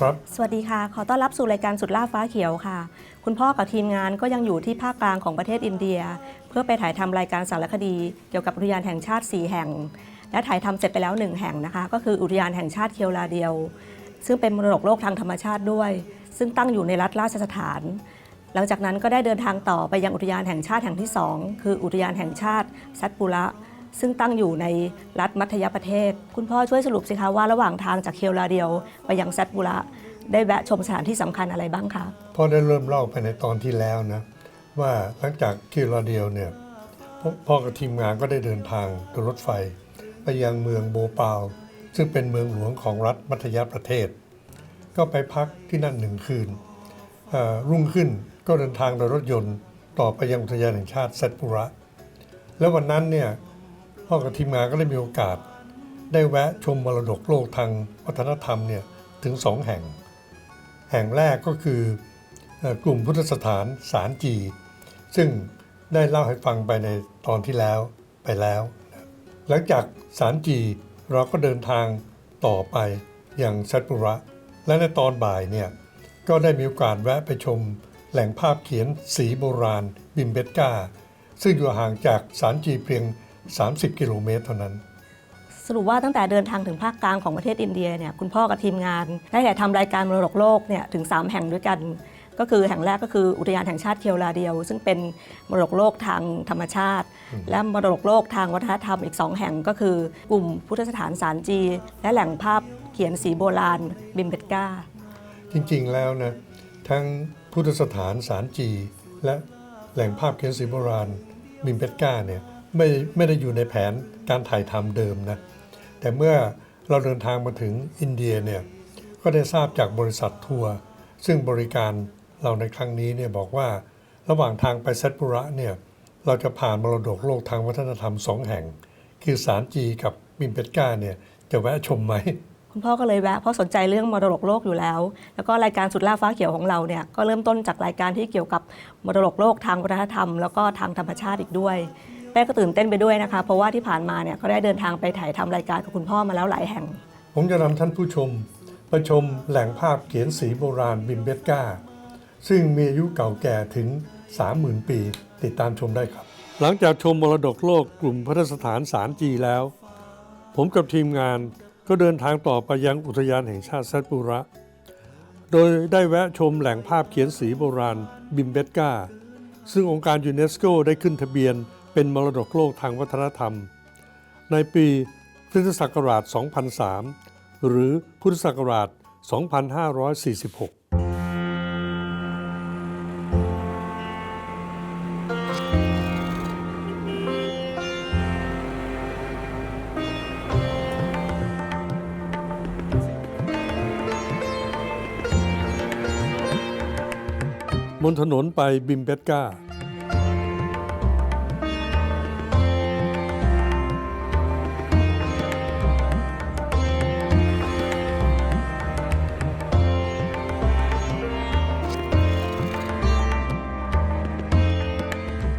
ครับ สวัสดีค่ะ ขอต้อนรับสู่รายการสุดล่าฟ้าเขียวค่ะ คุณพ่อกับทีมงานก็ยังอยู่ที่ภาคกลางของประเทศอินเดีย เพื่อไปถ่ายทำรายการสารคดี เกี่ยวกับอุทยานแห่งชาติ 4 แห่ง และถ่ายทำเสร็จไปแล้ว 1 แห่งนะคะ ก็คืออุทยานแห่งชาติเคียวลาเดียว ซึ่งเป็นมรดกโลกทางธรรมชาติด้วย ซึ่งตั้งอยู่ในรัฐราชสถาน หลังจากนั้นก็ได้เดินทางต่อไปยังอุทยานแห่งชาติแห่งที่ 2 คืออุทยานแห่งชาติซัตปุระ ซึ่งตั้งอยู่ในรัฐมัธยประเทศ คุณพ่อช่วยสรุปสิคะว่าระหว่างทางจากเคียวลาเดียวไปยังซัตปุระได้แวะชมสถานที่สำคัญอะไรบ้างคะพ่อได้เริ่มเล่าไปในตอนที่แล้วนะ ว่าหลังจากที่เราเดียวเนี่ยพ่อกับทีมงานก็ได้เดินทางโดยรถไฟ ไปยังเมืองโบปาลซึ่งเป็นเมืองหลวงของรัฐมัธยประเทศ ก็ไปพักที่นั่นหนึ่งคืนรุ่งขึ้นก็เดินทางโดยรถยนต์ต่อไปยังอุทยานแห่งชาติเซตปุระ แล้ววันนั้นเนี่ย พ่อกับทีมงานก็ได้มีโอกาส ได้แวะชมมรดกโลกทางวัฒนธรรมเนี่ยถึงสองแห่ง แห่งแรกก็คือกลุ่มพุทธสถานสารจี ซึ่งได้เล่าให้ฟังไปในตอนที่แล้วไปแล้ว หลังจากสารจีเราก็เดินทางต่อไปอย่างซัตปุระ และในตอนบ่ายเนี่ยก็ได้มีโอกาสแวะไปชมแหล่งภาพเขียนสีโบราณบิมเบตกาซึ่งอยู่ห่างจากสารจีเพียง 30 กิโลเมตรเท่านั้น สรุปว่าตั้งแต่เดินทางถึงภาคกลางของประเทศอินเดียเนี่ยคุณพ่อกับทีมงานได้ถ่ายทำรายการมรดกโลกเนี่ยถึง 3 แห่งด้วยกัน ก็คือแห่งแรกก็คืออุทยานแห่งชาติเคียวลาเดียว ซึ่งเป็นมรดกโลกทางธรรมชาติ และมรดกโลกทางวัฒนธรรมอีก 2 แห่งก็คือกลุ่มพุทธสถานสารจี และแหล่งภาพเขียนสีโบราณบิมเบตกาจริงๆแล้วนะทั้งพุทธสถานสารจี และแหล่งภาพเขียนสีโบราณบิมเปตกาเนี่ย ไม่ไม่ได้อยู่ในแผนการถ่ายทำเดิมนะ แต่เมื่อเราเดินทางมาถึงอินเดียเนี่ยก็ได้ทราบจากบริษัททัวร์ซึ่งบริการเราในครั้งนี้เนี่ยบอกว่าระหว่างทางไปเซตปุระเนี่ยเราจะผ่านมรดกโลกทางวัฒนธรรมสองแห่ง คือสารจีกับบิมเปตกาเนี่ยจะแวะชมไหมคุณพ่อก็เลยแวะเพราะสนใจเรื่องมรดกโลกอยู่แล้ว แล้วก็รายการสุดล่าฟ้าเขียวของเราเนี่ยก็เริ่มต้นจากรายการที่เกี่ยวกับมรดกโลกทางวัฒนธรรม แล้วก็ทางธรรมชาติอีกด้วย แม่ก็ตื่นเต้นไปด้วยนะคะ เพราะว่าที่ผ่านมาเนี่ยก็ได้เดินทางไปถ่ายทำรายการกับคุณพ่อมาแล้วหลายแห่ง ผมจะนำท่านผู้ชมไปชมแหล่งภาพเขียนสีโบราณบิมเบตกาซึ่งมีอายุเก่าแก่ถึง 30,000 ปี ติดตามชมได้ครับ หลังจากชมมรดกโลกกลุ่มพัฒสถานสารจีแล้ว ผมกับทีมงานก็เดินทางต่อไปยังอุทยานแห่งชาติซัตปุระ โดยได้แวะชมแหล่งภาพเขียนสีโบราณบิมเบตกาซึ่งองค์การยูเนสโกได้ขึ้นทะเบียน เป็นมรดกโลกทางวัฒนธรรม ในปีคริสตศักราช 2003 หรือพุทธศักราช 2546บนถนนไปบิมเบตกา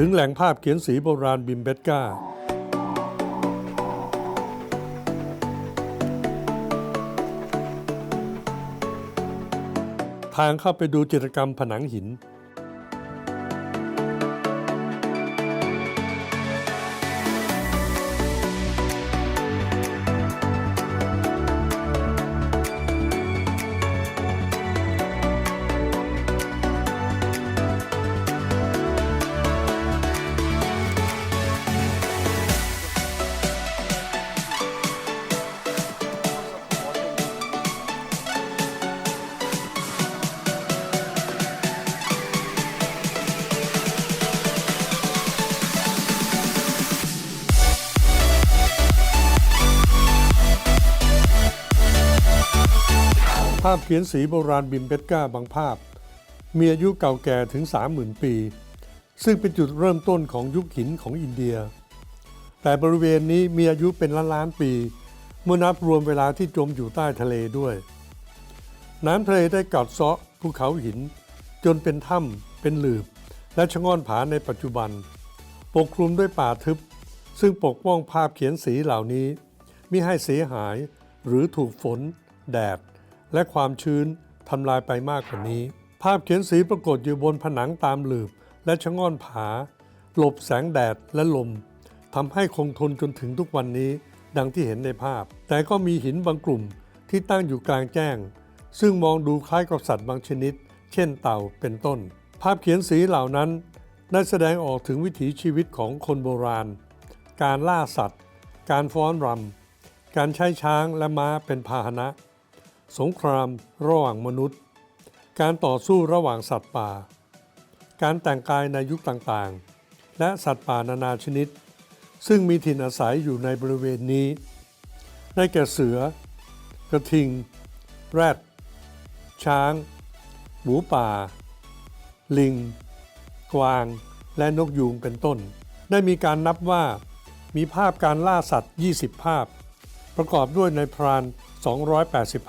ถึงแหล่งภาพเขียนสีโบราณบิมเบตกาทางเข้าไปดูจิตรกรรมผนังหินาพเขียนสีโบราณบิมเบตกาบางภาพ มีอายุเก่าแก่ถึง 30,000 ปี ซึ่งเป็นจุดเริ่มต้นของยุคหินของอินเดีย แต่บริเวณนี้มีอายุเป็นล้านล้านปี เมื่อนับรวมเวลาที่จมอยู่ใต้ทะเลด้วย น้ำทะเลได้กัดเซาะภูเขาหิน จนเป็นถ้ำเป็นหลืบ และชะง่อนผาในปัจจุบัน ปกคลุมด้วยป่าทึบ ซึ่งปกป้องภาพเขียนสีเหล่านี้มิให้เสียหายหรือถูกฝน แดด และความชื้นทำลายไปมากกว่านี้ ภาพเขียนสีปรากฏอยู่บนผนังตามหลืบ และชะง่อนผา หลบแสงแดดและลมทำให้คงทนจนถึงทุกวันนี้ ดังที่เห็นในภาพ แต่ก็มีหินบางกลุ่มที่ตั้งอยู่กลางแจ้ง ซึ่งมองดูคล้ายกับสัตว์บางชนิด เช่นเต่าเป็นต้น ภาพเขียนสีเหล่านั้นได้แสดงออกถึงวิถีชีวิตของคนโบราณ การล่าสัตว์ การฟ้อนรำการใช้ช้างและม้าเป็นพาหนะ สงครามระหว่างมนุษย์ การต่อสู้ระหว่างสัตว์ป่า การแต่งกายในยุคต่างๆ และสัตว์ป่านานาชนิด ซึ่งมีถิ่นอาศัยอยู่ในบริเวณนี้ ได้แก่เสือ กระทิง แรด ช้าง หมูป่า ลิง กวาง และนกยูงเป็นต้น ได้มีการนับว่ามีภาพการล่าสัตว์ 20 ภาพ ประกอบด้วยในพราน 285